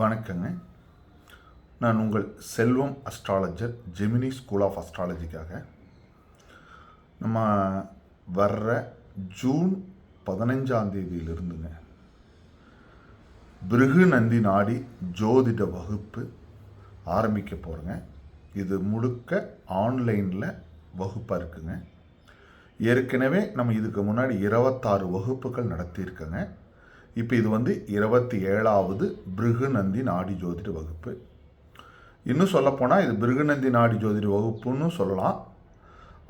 வணக்கங்க. நான் உங்கள் Selvam astrologer Gemini school of அஸ்ட்ராலஜிக்காக நம்ம வர்ற ஜூன் பதினஞ்சாம் தேதியிலிருந்துங்க. பிருகு நந்தி நாடி ஜோதிட வகுப்பு ஆரம்பிக்க போகிறேங்க இது முழுக்க ஆன்லைனில் வகுப்பாக இருக்குங்க. ஏற்கனவே நம்ம இதுக்கு முன்னாடி இருபத்தாறு வகுப்புகள் நடத்தியிருக்கோங்க. இப்போ இது வந்து இருபத்தி ஏழாவது பிருகுநந்தி நாடி ஜோதிட வகுப்பு. இன்னும் சொல்லப்போனால் இது பிருகுநந்தி நாடி ஜோதிட வகுப்புன்னு சொல்லலாம்.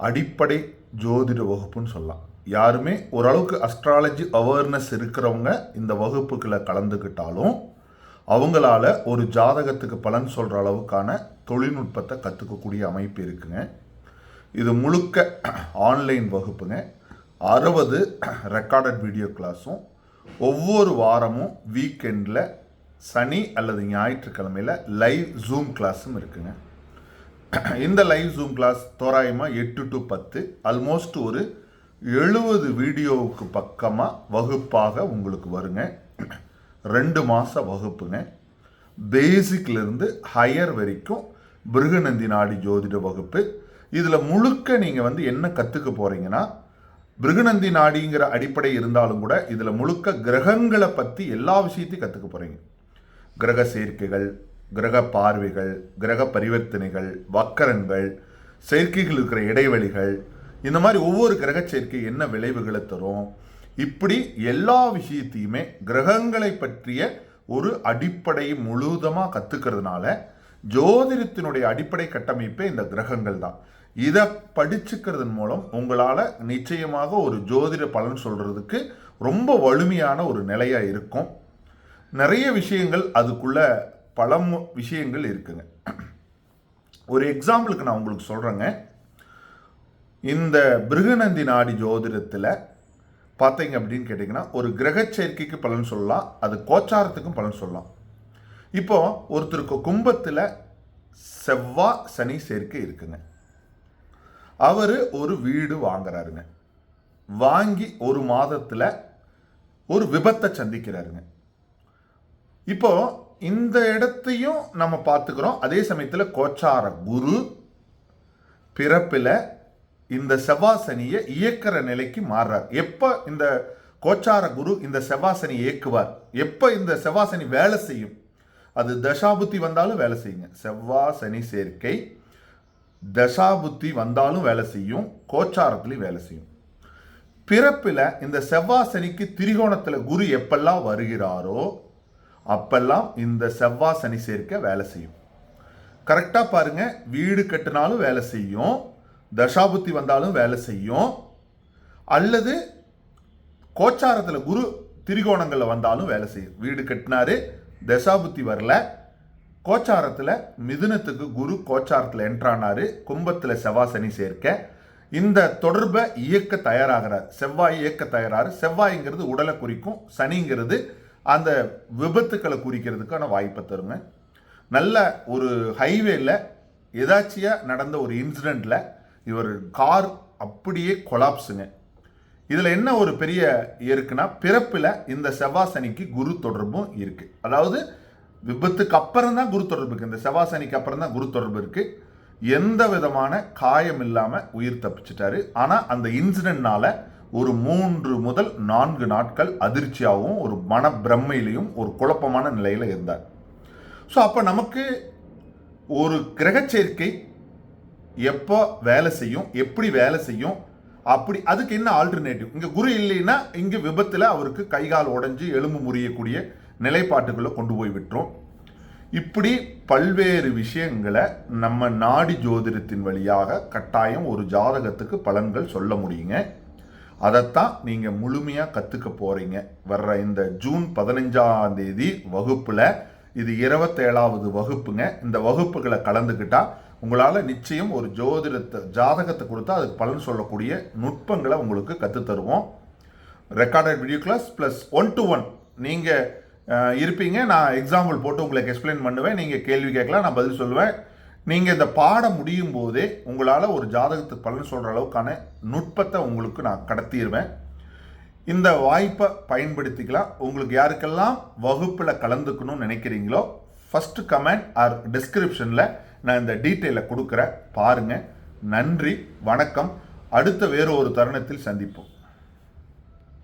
அடிப்படை ஜோதிட வகுப்புன்னு சொல்லலாம். யாருமே ஓரளவுக்கு அஸ்ட்ராலஜி அவேர்னஸ் இருக்கிறவங்க இந்த வகுப்புகளை கலந்துக்கிட்டாலும் அவங்களால ஒரு ஜாதகத்துக்கு பலன் சொல்கிற அளவுக்கான தொழில்நுட்பத்தை கற்றுக்கக்கூடிய அமைப்பு இருக்குங்க. இது முழுக்க ஆன்லைன் வகுப்புங்க. அறுபது ரெக்கார்டட் வீடியோ கிளாஸும் ஒவ்வொரு வாரமும் வீக்கெண்டில் சனி அல்லது ஞாயிற்றுக்கிழமையில் லைவ் ஜூம் கிளாஸும் இருக்குங்க. இந்த லைவ் ஜூம் கிளாஸ் தோராயமாக எட்டு டு பத்து ஆல்மோஸ்ட் ஒரு எழுபது வீடியோவுக்கு பக்கமாக வகுப்பாக உங்களுக்கு வருங்க. ரெண்டு மாத வகுப்புங்க. பேசிக்லேருந்து ஹையர் வரைக்கும் பிருகநந்தி நாடி ஜோதிட வகுப்பு. இதில் முழுக்க நீங்கள் வந்து என்ன கற்றுக்க போகிறீங்கன்னா பிருகுநந்தி நாடிங்கிற அடிப்படை இருந்தாலும் கூட இதில் முழுக்க கிரகங்களை பற்றி எல்லா விஷயத்தையும் கற்றுக்க போகிறீங்க கிரக சேர்க்கைகள் கிரக பார்வைகள் கிரக பரிவர்த்தனைகள் வக்கரங்கள் செயற்கைகள் இருக்கிற இடைவெளிகள் இந்த மாதிரி ஒவ்வொரு கிரக சேர்க்கை என்ன விளைவுகளை தரும்? இப்படி எல்லா விஷயத்தையுமே கிரகங்களை பற்றிய ஒரு அடிப்படை முழுவதமாக கற்றுக்கிறதுனால ஜோதிடத்தினுடைய அடிப்படை கட்டமைப்பே இந்த கிரகங்கள் தான். இதை படிச்சுக்கிறதன் மூலம் உங்களால் நிச்சயமாக ஒரு ஜோதிட பலன் சொல்கிறதுக்கு ரொம்ப வலிமையான ஒரு நிலையாக இருக்கும். நிறைய விஷயங்கள் அதுக்குள்ள பல மு- விஷயங்கள் இருக்குங்க. ஒரு எக்ஸாம்பிளுக்கு நான் உங்களுக்கு சொல்கிறேங்க இந்த பிருகநந்தி நாடி ஜோதிடத்தில் பார்த்தீங்க அப்படின்னு கேட்டிங்கன்னா ஒரு கிரக சேர்க்கைக்கு பலன் சொல்லலாம் அது கோச்சாரத்துக்கும் பலன் சொல்லலாம். இப்போ ஒருத்தருக்கு கும்பத்தில் செவ்வாய் சனி சேர்க்கை இருக்குங்க. அவர் ஒரு வீடு வாங்குறாருங்க. வாங்கி ஒரு மாதத்தில் ஒரு விபத்தை சந்திக்கிறாருங்க. இப்போ இந்த இடத்தையும் நம்ம பார்த்துக்கிறோம். அதே சமயத்தில் கோச்சார குரு பிறப்பில் இந்த செவ்வாசனியை இயக்கிற நிலைக்கு மாறுறார். எப்போ இந்த கோச்சார குரு இந்த செவ்வாசனி இயக்குவார்? எப்போ இந்த செவ்வாசனி வேலை செய்யும்? அது தசாபுத்தி வந்தாலும் வேலை செய்யுங்க. செவ்வாசனி சேர்க்கை தசாபுத்தி வந்தாலும் வேலை செய்யும் கோச்சாரத்துலையும் வேலை செய்யும். பிறப்பில் இந்த செவ்வாசனிக்கு திரிகோணத்தில் குரு எப்பெல்லாம் வருகிறாரோ அப்பெல்லாம் இந்த செவ்வாசனி சேர்க்க வேலை செய்யும். கரெக்டாக பாருங்க வீடு கட்டினாலும் வேலை செய்யும் தசாபுத்தி வந்தாலும் வேலை செய்யும் அல்லது கோச்சாரத்தில் குரு திரிகோணங்களில் வந்தாலும் வேலை செய்யும். வீடு கட்டினாரு தசாபுத்தி வரல கோச்சாரத்தில் மிதுனத்துக்கு குரு கோச்சாரத்தில் என்ட்ரானாரு கும்பத்தில் செவ்வாசனி சேர்க்க. இந்த தொடர்பை இயக்க தயாராகிறார். செவ்வாய் இயக்க தயாராரு. செவ்வாய்ங்கிறது உடலை குறிக்கும். சனிங்கிறது அந்த விபத்துக்களை குறிக்கிறதுக்கான வாய்ப்பை தருங்க. நல்ல ஒரு ஹைவேல எதாச்சியாக நடந்த ஒரு இன்சிடெண்ட்டில் இவர் கார் அப்படியே கொலாப்ஸுங்க இதில் என்ன ஒரு பெரிய இருக்குன்னா பிறப்பில் இந்த செவ்வாசனிக்கு குரு தொடர்பும் இருக்குது அதாவது விபத்துக்கு அப்புறம் தான் குரு தொடர்பு இருக்குது இந்த செவ்வாசனிக்கு அப்புறம் தான் குரு தொடர்பு இருக்குது எந்த விதமான காயம் இல்லாமல் உயிர் தப்பிச்சிட்டாரு. ஆனால் அந்த இன்சிடென்ட்னால ஒரு மூன்று முதல் நான்கு நாட்கள் அதிர்ச்சியாகவும் ஒரு மன பிரம்மையிலையும் ஒரு குழப்பமான நிலையில் இருந்தார். ஸோ அப்போ நமக்கு ஒரு கிரகச் சேர்க்கை எப்போ வேலை செய்யும் எப்படி வேலை செய்யும் அப்படி அதுக்கு என்ன ஆல்டர்னேட்டிவ் இங்கே குரு இல்லைன்னா இங்கே விபத்தில் அவருக்கு கை கால் எலும்பு முறியக்கூடிய நிலைப்பாட்டுக்குள்ளே கொண்டு போய் விட்டுரும். இப்படி பல்வேறு விஷயங்களை நம்ம நாடி ஜோதிடத்தின் வழியாக கட்டாயம் ஒரு ஜாதகத்துக்கு பலன்கள் சொல்ல முடியுங்க. அதைத்தான் நீங்கள் முழுமையாக கற்றுக்க போகிறீங்க வர்ற இந்த ஜூன் பதினஞ்சாம் தேதி வகுப்பில் இது இருபத்தேழாவது வகுப்புங்க. இந்த வகுப்புகளை கலந்துக்கிட்டால் உங்களால் நிச்சயம் ஒரு ஜோதிடத்தை ஜாதகத்தை கொடுத்தா அதுக்கு பலன் சொல்லக்கூடிய நுட்பங்களை உங்களுக்கு கற்றுத்தருவோம் recorded video class plus one to one நீங்கள் இருப்பீங்க. நான் எக்ஸாம்பிள் போட்டு உங்களுக்கு எக்ஸ்பிளைன் பண்ணுவேன். நீங்கள் கேள்வி கேட்கலாம் நான் பதில் சொல்லுவேன். நீங்கள் இந்த பாடம் முடியும் போதே உங்களால் ஒரு ஜாதகத்துக்கு பலன் சொல்கிற அளவுக்கான நுட்பத்தை உங்களுக்கு நான் கடத்திடுவேன் இந்த வாய்ப்பை பயன்படுத்திக்கலாம். உங்களுக்கு யாருக்கெல்லாம் வகுப்பில் கலந்துக்கணும்னு நினைக்கிறீங்களோ ஃபஸ்ட்டு கமெண்ட் ஆர் டிஸ்கிரிப்ஷனில் நான் இந்த டீட்டெயிலை கொடுக்குறேன். பாருங்கள் நன்றி வணக்கம். அடுத்த வேறு ஒரு தருணத்தில் சந்திப்போம்.